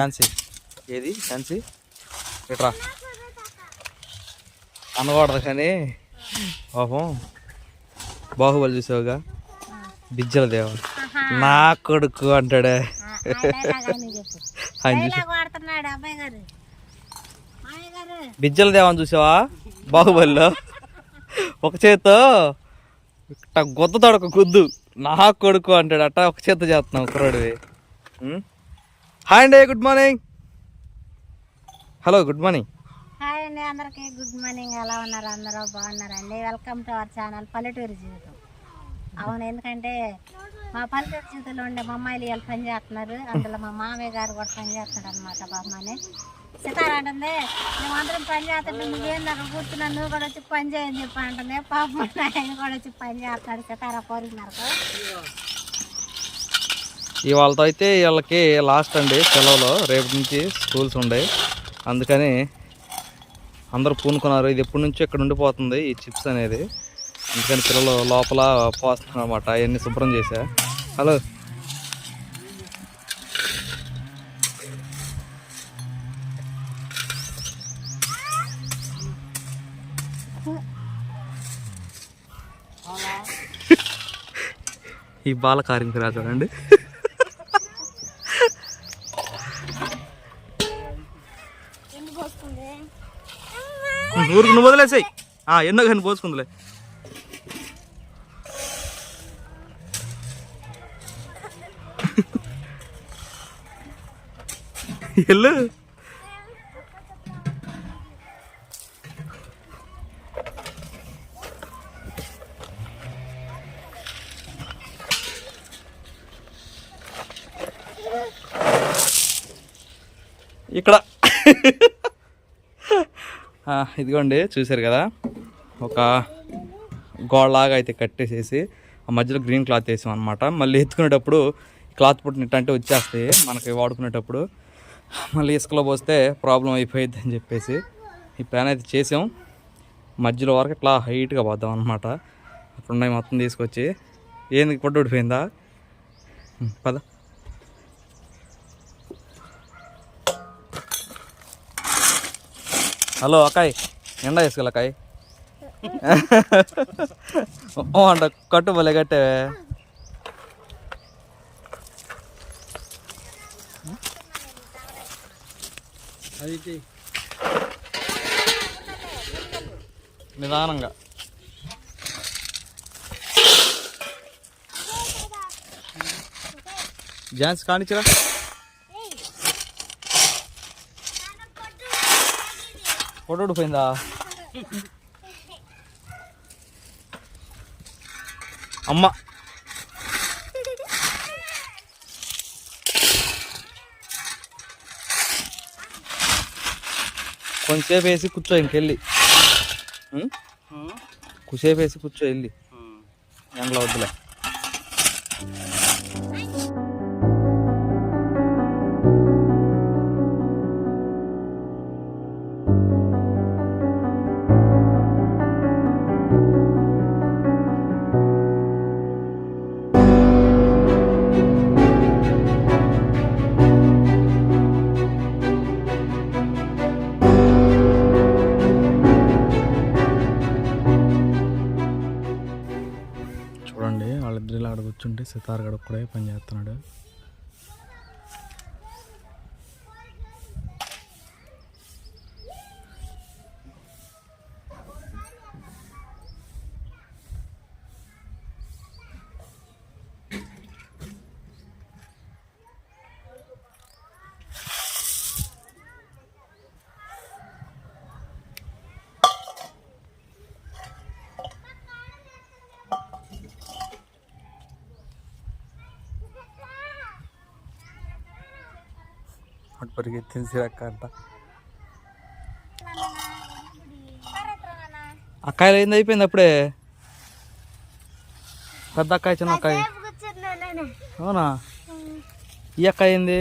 ఝాన్సీ. ఏది? ఝాన్సీ? ఇట్రా. అనకూడదు కానీ పాపం బాహుబలి చూసావుగా? బిజ్జల దేవ. నా కొడుకు అంటాడే. బిజ్జల దేవాన్ని చూసావా? బాహుబలిలో. ఒక చేత్తో గుద్దతాడు ఒక గుద్దు. నా కొడుకు అంటాడు అట్ట ఒక చేత్తో చేస్తున్నావు కుర్రాడివి? హాయ్ అండి good morning. Hello good morning. Hi అండి అందరికీ గుడ్ మార్నింగ్. ఎలా ఉన్నారు? అందరూ బాగున్నారండి? వెల్కమ్ టు అవర్ ఛానల్ పల్లెటూరు జీవితం. అవును ఎందుకంటే మా పల్లెటూరు జీవితంలో ఉండే మా అమ్మాయిలు వీళ్ళు పని చేస్తున్నారు. అందులో మా మామయ్య గారు కూడా పని చేస్తున్నాడు అనమాట బామ్మని సితార అంటుంది మేము అందరం పని చేస్తుంటే నువ్వేం కూర్చున్నా నువ్వు కూడా వచ్చి పని చేయని చెప్పి అంటుంది. పాప ఆయన కూడా వచ్చి పని చేస్తాడు. సితారా కోరినారు ఇవాళతో అయితే వీళ్ళకి లాస్ట్ అండి సెలవులో. రేపు నుంచి స్కూల్స్ ఉండే. అందుకని అందరూ పూనుకున్నారు. ఇది ఎప్పటి నుంచో ఇక్కడ ఉండిపోతుంది ఈ చిప్స్ అనేది. అందుకని పిల్లలు లోపల పోస్తున్నారు అనమాట అవన్నీ శుభ్రం చేశా హలో. ఈ బాల కార్మికురా చూడండి ఊరికి నువ్వు వదిలేసాయి. ఎన్నో కానీ పోసుకుందిలే. ఎల్లు ఇక్కడ ఆ, ఇదిగోండి చూశారు కదా? ఒక గోడలాగా అయితే కట్టేసేసి ఆ మధ్యలో గ్రీన్ క్లాత్ వేసాం అనమాట మళ్ళీ ఎత్తుకునేటప్పుడు క్లాత్ పుట్టినట్టు అంటే వచ్చేస్తాయి మనకి వాడుకునేటప్పుడు. మళ్ళీ ఇసుకలో పోస్తే ప్రాబ్లం అయిపోయింది అని చెప్పేసి ఈ ప్లాన్ అయితే చేసాం. మధ్యలో వరకు ఇట్లా హైట్గా పోద్దాం అనమాట అప్పుడు ఉన్నాయి మొత్తం తీసుకొచ్చి. ఏంది పొట్టు ఊడిపోయిందా? పదా పద. హలో అక్కాయ్ ఎండ వేసుకోవాలి అక్కాయ్ ఓ అంట కట్టు భలే కట్టావే. నిదానంగా. ఝాన్స్ కానిచ్చిరా. ఫోటో ఊడిపోయిందా? అమ్మ. కొంచెంసేపు వేసి కూర్చో ఇంకెళ్ళి? కుసేపు వేసి కూర్చో వెళ్ళి. ఎండలో వద్దులే. సితార్ గడుపు కూడా పనిచేస్తున్నాడు అటు సిరక్క అంట అక్కాయలు ఏంది అయిపోయింది అప్పుడే? పెద్ద అక్కాయ చిన్న అక్కాయ అవునా? ఈ అక్కాయ ఏంది?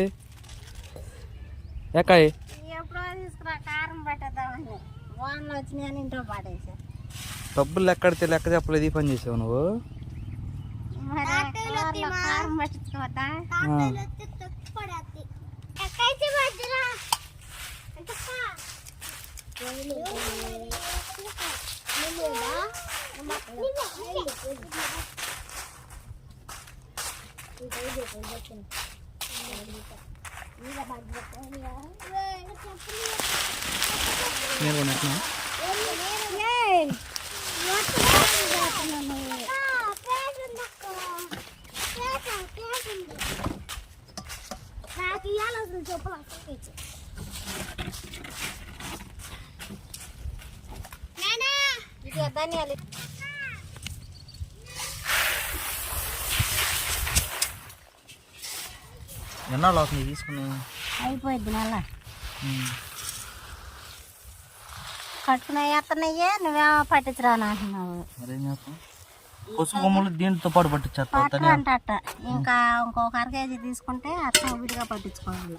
పాడేసా డబ్బులు లెక్కడితే లెక్క చెప్పలేదు ఈ పని చేసావు నువ్వు మరి కూరలో కారం పట్టించుకోవద్దా ఆ. నేను కొనేస్తున్నా నాకు ఇవ్వాల్సిన చెప్పులు అసలు ఇచ్చు ధనియాలు ఎన్నాళ్ళు అవుతుంది తీసుకుని? అయిపోయింది నెల కట్టుకునే ఎత్తనయ్యే నువ్వేమో పట్టించరాను అంటున్నావు. పసుపు కొమ్మలు దీంతో పాటు పట్టించేస్తా పట్టు అంట అట్ట. ఇంకా ఇంకొక అర కేజీ తీసుకుంటే అట్ట విడిగా పట్టించుకోవాలి.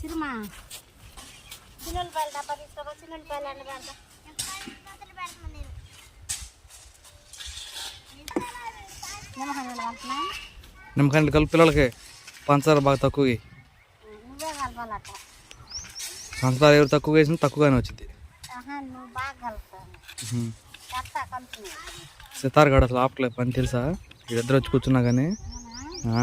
సినిమా డబ్బా అన్న పెడతా. నిమ్మకాయ నిమ్మకాయలు కలిపి పిల్లలకి పంచదార బాగా తక్కువ పంచదార ఎవరు తక్కువ వేసినా తక్కువగానే వచ్చింది సితార్ గడ అసలు ఆపట్లేదు పని తెలుసా? ఇద్దరు వచ్చి కూర్చున్నా కానీ ఆ.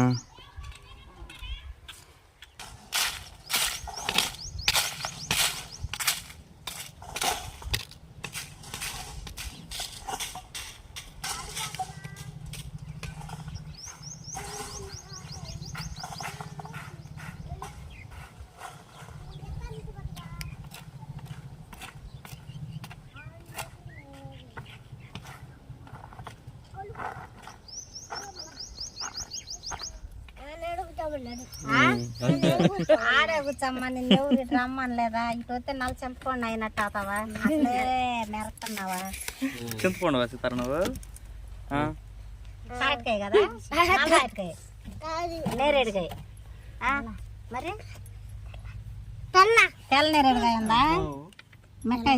ఆడే కూర్చోమ్మా నిన్ను ఎవరు ఇటు రమ్మనలేదా? ఇటు వస్తే నల్ల చెంపుకోండి అయినట్టు అవుతావా అసలే మెరుతున్నావా చింతపండు సితార నువ్వు? ఆ. తాటికాయ కదా? నల్ల తాటికాయ నేరేడుకాయ ఆ, మరి? తెల్ల. తెల్ల నేరేడుకాయ ఉందా?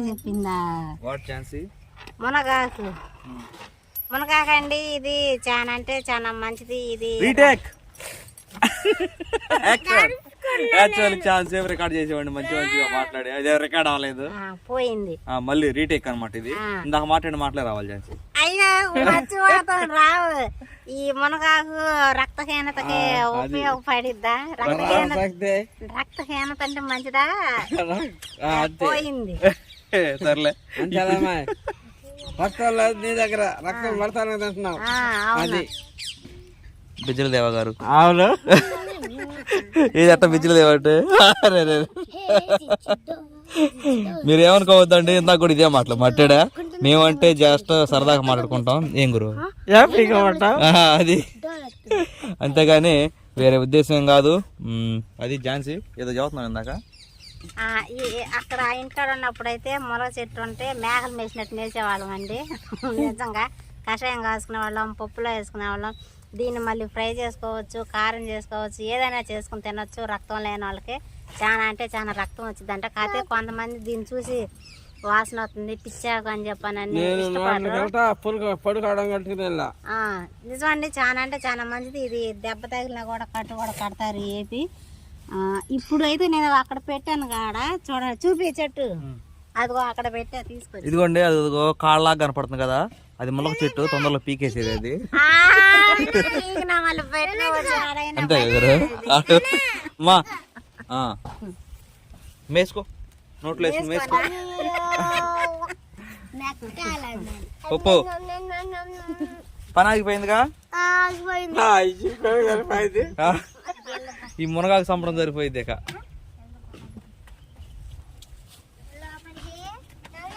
చెప్పిందా? వాట్ ఛాన్సీ? మునగాకు. మునగాకు అండి ఇది చాలా అంటే చాలా మంచిది ఇది రీటేక్ యాక్చువల్ ఛాన్స్ సేపు రికార్డ్ చేసేవాడిని మంచి మంచిగా మాట్లాడి. అదే రికార్డ్ అవ్వలేదు. ఆ, పోయింది. ఆ, మళ్ళీ రీటేక్ అనమాట ఇది. ఇందాక మాట్లాడి మాట్లాడి రావాలి ఛాన్స్ అయ్యో రావు. ఈ మునగాకు రక్తహీనతకి ఉపయోగపడిద్దా? రక్తహీనత రక్తహీనత అంటే మంచిదా? పోయింది. సర్లే. రక్తం లేదు నీ దగ్గర రక్తం పడతాను అంటున్నావు. ఆ, అవును. బిజ్జల దేవ గారు. అవును. ఇది అట్ట బిజ్జల దేవ అంటే అరే, అరే. మీరు ఏమనుకోవద్దండి ఇందాక కూడా ఇదే మాటలు మాట్లాడా? మేమంటే జస్ట్ సరదాగా మాట్లాడుకుంటాం. ఏం గురు? అది. అంతేగాని వేరే ఉద్దేశం ఏం కాదు. అది ఝాన్సీ ఏదో చదువుతున్నాను ఇందాక? అక్కడ ఆ ఇంటికాడ ఉన్నప్పుడు అయితే మొలక చెట్టు ఉంటే మేకలు మేసినట్టు మేసేవాళ్ళం అండి నిజంగా కషాయం కాసుకునే వాళ్ళం పప్పులో వేసుకునే వాళ్ళం దీన్ని మళ్ళీ ఫ్రై చేసుకోవచ్చు కారం చేసుకోవచ్చు ఏదైనా చేసుకుని తినొచ్చు రక్తం లేని వాళ్ళకి. చాలా అంటే చాలా రక్తం వచ్చిందంట. కాకపోతే కొంతమంది దీన్ని చూసి వాసన వస్తుంది పిచ్చాకు అని చెప్పానని నిజమండి చాలా అంటే చాలా మంచిది ఇది దెబ్బ తగిలినా కూడా కట్టు కూడా కడతారు ఏపి. ఆ, ఇప్పుడు అయితే నేను అక్కడ పెట్టాను కాడ. చూడ చూపి చెట్టు. అదిగో అక్కడ పెట్టా తీసుకొచ్చి. ఇదిగోండి అది ఇదిగో కాళ్ళలాగా కనపడుతుంది కదా. అది ములక చెట్టు తొందరలో పీకేసేది అది. అంతే కదా? మా ఆ. మేసుకో. నోట్లో వేసుకుని మేసుకో పప్పు పని ఆగిపోయిందిగా? ఆ. ఈ మునగాకు సంపడం సరిపోయింది ఇక.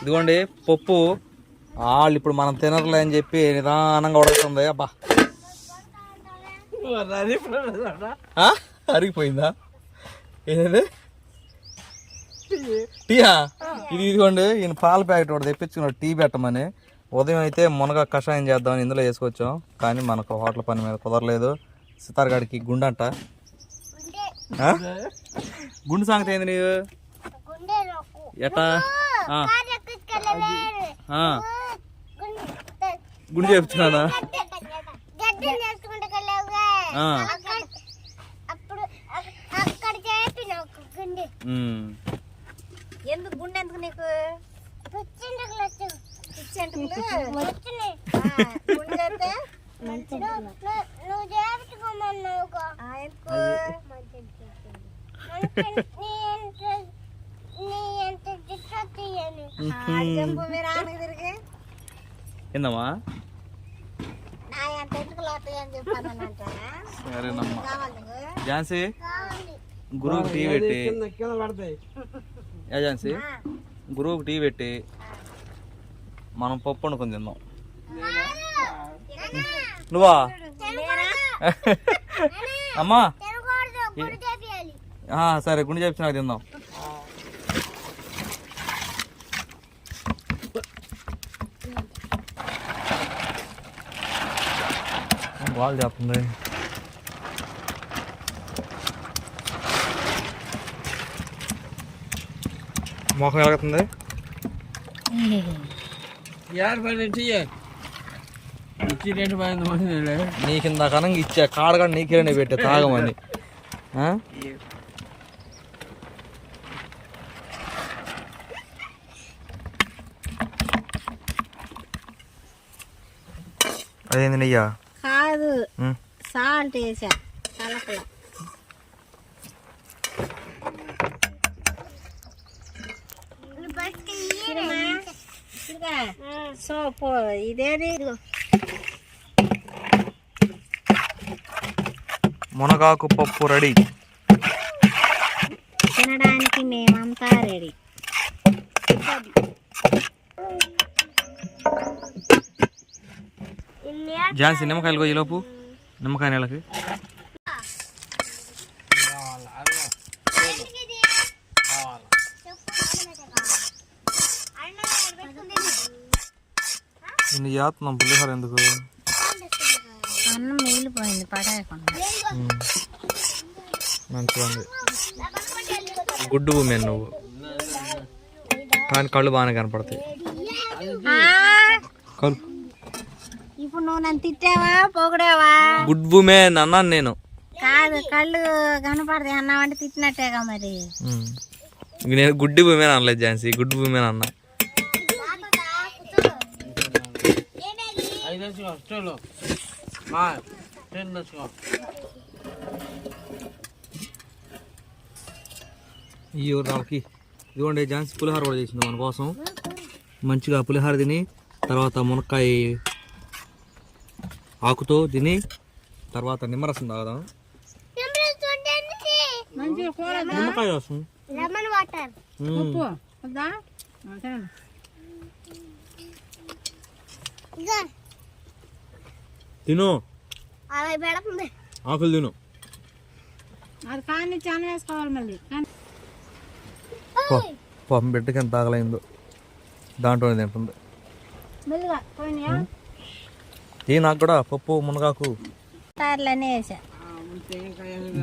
ఇదిగోండి పప్పు. వాళ్ళు ఇప్పుడు మనం తినర్లే అని చెప్పి నిదానంగా ఉడుకుతుంది అబ్బా? అరిగిపోయిందా? ఏంటంటే టీయా? ఇది ఇదిగోండి ఈయన పాల ప్యాకెట్ ఒకటి తెప్పించుకున్నాడు టీ పెట్టమని. ఉదయం అయితే మునగ కషాయం చేద్దామని ఇందులో వేసుకొచ్చాం. కానీ మనకు హోటల్ పని మీద కుదరలేదు. సితార్ గాడికి గుండంట. ఆ? గుండు సంగతి ఏంది నీవు? గుండె ఎట్టా గుండె గుండు చెప్తున్నానా గడ్డి నేర్చుకుంటుకెళ్ళావుగా ఆ. అక్కడ అప్పుడు అక్- అక్కడ చేపి నాకు గుండె ఉమ్. ఎందుకు గుండె ఎందుకు నీకు? ఏందమ్మా? నా ఎంత ఎందుకు లోతాయి అని చెప్పానంట సరేనమ్మా ఝాన్సీ గురువుకి టీ పెట్టి. కింద కింద పడతాయి. ఏ ఝాన్సీ గురువుకి టీ పెట్టి మనం పప్పు వండుకొని తిందాం. నువ్వా? అమ్మా. సరే గుండె చెప్పి నాకు తిందాం. వాళ్ళు చెప్తుంది మొహం ఎలాగుతుంది నీకు ఇందాకనంగా ఇచ్చా కాడగా నీకేనే పెట్టే తాగమని. ఆ? అదేంది నెయ్యా? కాదు. సాల్ట్ వేసా కలపల సోపు ఇదేది మునగాకు పప్పు రెడీ. తినడానికి మేమంతా రెడీ. ఝాన్సీ నిమ్మకాయలు కొయ్యి లోపు నిమ్మకాయ నెలకి. ఇన్ని చేస్తున్నాం పులిహోర ఎందుకు? అన్నం మిగిలిపోయింది పడేయకుండా. ఉమ్. మంచిగా ఉంది గుడ్డు భూమి నువ్వు. కానీ కళ్ళు బాగానే కనపడతాయి. కళ్ళు. ఇప్పుడు నువ్వు నన్ను తిట్టావా పొగిడావా? గుడ్ భూమే అన్నాను నేను. కాదు కళ్ళు కనపడతాయి అన్నావంటే తిట్టినట్టేగా మరి. నేను గుడ్డి భూమి అనలేదు ఝాన్సీ. గుడ్డు భూమి అన్నా. తెచ్చుకో స్టూలు మా టెన్ తెచ్చుకో ఈ వాళ్ళకి ఇదిగోండి ఝాన్సీ పులిహోర కూడా చేసింది మన కోసం. మంచిగా పులిహోర తిని తర్వాత మునక్కాయ ఆకుతో తిని తర్వాత నిమ్మరసం తాగదాం. నిమ్మకాయ రసం. తిను. అలా పెడుతుంది. ఆకులు తిను. అది కానీ చాలా వేసుకోవాలి మళ్ళీ. పో పాపం బిడ్డకి ఎంత ఆకలైందో. దాంట్లోనే తింటుంది. ఏ నాకు కూడా పప్పు మునగాకు.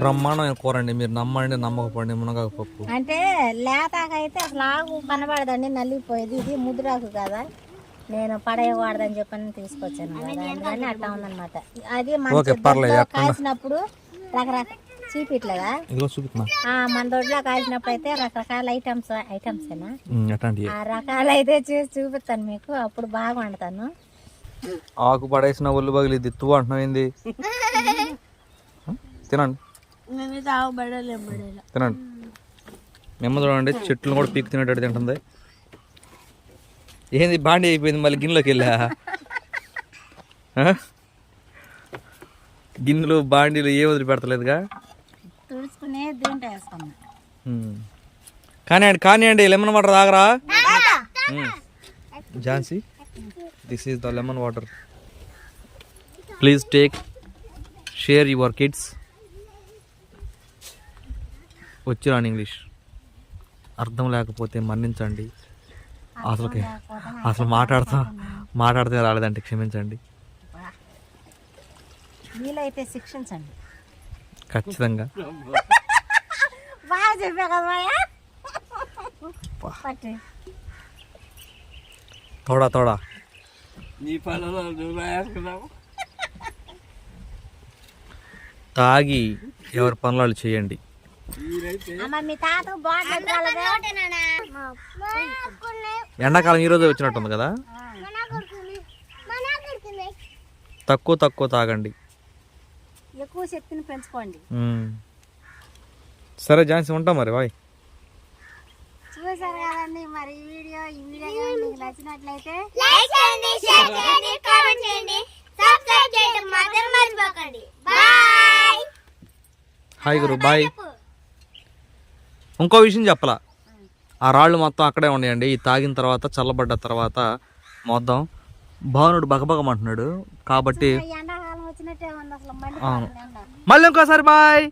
బ్రహ్మాండమైన కూర అండి? మీరు నమ్మండి నమ్మకపోండి మునగాకు పప్పు. అంటే లేతాకైతే అసలు ఆకు కనబడదండి నలిగిపోయేది. ఇది ముద్రాకు కదా. నేను పడేయకూడదని చెప్పని తీసుకొచ్చాను అందుకని అట్లా ఉందన్నమాట. అది మన? కాసినప్పుడు రకరకాల చూపిట్లేదా ఇదిగో చూపిస్తున్నా. ఆ, మన దొడ్లో కాసినప్పుడు అయితే రకరకాల ఐటమ్స్ ఐటమ్స్ ఆ రకాలు అయితే చూసి చూపిస్తాను మీకు అప్పుడు బాగా వండుతాను. ఆకు పడేసిన ఒళ్ళు పగిలిద్ది తూ అంటున్నావు తినండి. తినండి. నిమ్మ చూడండి చెట్లు కూడా పీక్ తినేటట్టు తింటుంది. ఏంది బాండి అయిపోయింది మళ్ళీ గిన్నెలోకి వెళ్ళా? గిన్నెలు బాండీలు ఏ వదిలి పెడతలేదుగా ఉమ్. కానివ్వండి కానివ్వండి లెమన్ వాటర్ తాగరా. Jhansi this is the lemon water. Please take share your kids. వచ్చి రాని ఇంగ్లీష్. అర్థం లేకపోతే మన్నించండి. అసలుకి అసలు మాట్లాడతా మాట్లాడితే రాలేదంటే క్షమించండి. వీలైతే శిక్షించండి. ఖచ్చితంగా. బాగా చెప్పా కదా తోడా తోడా. నీ పనులు నువ్వు రాసుకున్నావు తాగి ఎవరి పనులు చేయండి. మీరైతే అమ్మ మీ తాత బాటిల్ ఎండాకాలం ఈరోజు వచ్చినట్టుంది కదా? తక్కువ తక్కువ తాగండి. ఎక్కువ శక్తిని పెంచుకోండి. సరే ఝాన్సీ ఉంటాం మరి బాయ్. చూసారు కదండి మరి ఈ వీడియో ఈ వీడియో మీకు నచ్చినట్లయితే లైక్ చేయండి షేర్ చేయండి కామెంట్ చేయండి. సబ్స్క్రైబ్ చేయడం మాత్రం మర్చిపోకండి. బాయ్. హాయ్ గురు బాయ్. ఇంకో విషయం చెప్పలా? ఆ రాళ్ళు మొత్తం అక్కడే ఉన్నాయండి. ఈ తాగిన తర్వాత చల్లబడ్డ తర్వాత మొత్తం భావనుడు బగబగమంటున్నాడు. కాబట్టి అవును. మళ్ళీ ఇంకోసారి బాయ్!